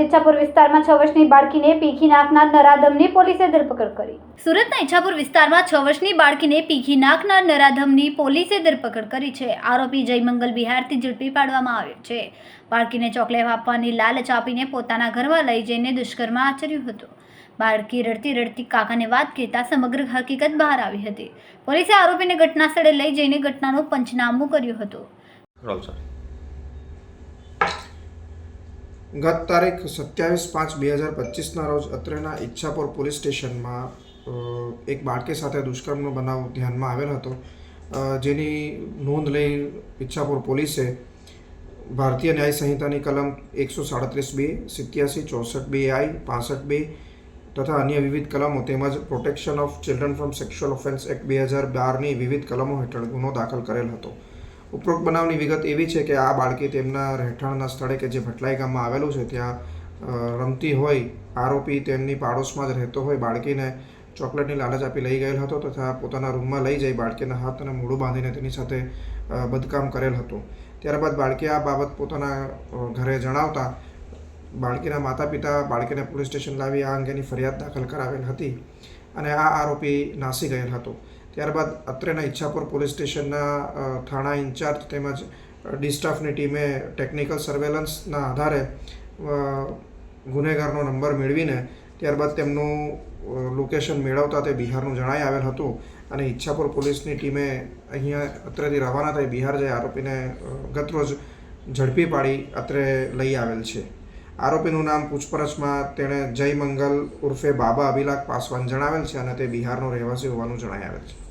ઈચ્છાપુર વિસ્તારમાં છ વર્ષની બાળકીને પીખી નાખનાર નરાધમની પોલીસે ધરપકડ કરી. સુરતના ઈચ્છાપુર વિસ્તારમાં છ વર્ષની બાળકીને પીખી નાખનાર નરાધમની પોલીસે ધરપકડ કરી છે. આરોપી જયમંગલ બિહારથી ઝડપી પાડવામાં આવ્યો છે. બાળકીને ચોકલેટ આપવાની લાલચ આપીને પોતાના ઘરમાં લઈ જઈને દુષ્કર્મ આચર્યું હતું. બાળકી રડતી રડતી કાકાને વાત કહેતા સમગ્ર હકીકત બહાર આવી હતી. પોલીસે આરોપીને ઘટના સ્થળે લઈ જઈને ઘટનાનું પંચનામું કર્યું હતું. ગત તારીખ સત્યાવીસ પાંચ બે હજાર પચીસના રોજ અત્રેના ઈચ્છાપુર પોલીસ સ્ટેશનમાં એક બાળકી સાથે દુષ્કર્મનો બનાવ ધ્યાનમાં આવેલ હતો. જેની નોંધ લઈ ઈચ્છાપુર પોલીસે ભારતીય ન્યાય સંહિતાની કલમ એકસો સાડત્રીસ બે, સિત્યાસી ચોસઠ બે આઈ, પાસઠ બે તથા અન્ય વિવિધ કલમો તેમજ protection of children from sexual offence act બે હજાર બારની વિવિધ કલમો હેઠળ ગુનો દાખલ કરેલ હતો. ઉપરોક્ત બનાવની વિગત એવી છે કે આ બાળકી તેમના રહેઠાણના સ્થળે કે જે ભટલાઈ ગામમાં આવેલું છે, ત્યાં રમતી હોય, આરોપી તેમની પાડોશમાં જ રહેતો હોય, બાળકીને ચોકલેટની લાલચ આપી લઈ ગયેલ હતો તથા પોતાના રૂમમાં લઈ જઈ બાળકીના હાથ અને મોઢું બાંધીને તેની સાથે બદકામ કરેલ હતું. ત્યારબાદ બાળકી આ બાબત પોતાના ઘરે જણાવતા બાળકીના માતા પિતા બાળકીને પોલીસ સ્ટેશન લાવી આ અંગેની ફરિયાદ દાખલ કરાવેલ હતી અને આ આરોપી નાસી ગયેલ હતો. ત્યારબાદ અત્રેના ઈચ્છાપુર પોલીસ સ્ટેશનના થાણા ઇન્ચાર્જ તેમજ ડિસ્ટાફની ટીમે ટેકનિકલ સર્વેલન્સના આધારે ગુનેગારનો નંબર મેળવીને ત્યારબાદ તેમનું લોકેશન મેળવતા તે બિહારનું જણાઈ આવેલ હતું અને ઈચ્છાપુર પોલીસની ટીમે અહીંયા અત્રેથી રવાના થઈ બિહાર જઈ આરોપીને ગતરોજ ઝડપી પાડી અત્રે લઈ આવેલ છે. આરોપીનું નામ પૂછપરછમાં તેણે જય મંગલ ઉર્ફે બાબા અભિલાખ પાસવાન જણાવેલ છે અને તે બિહારનો રહેવાસી હોવાનું જણાઈ છે.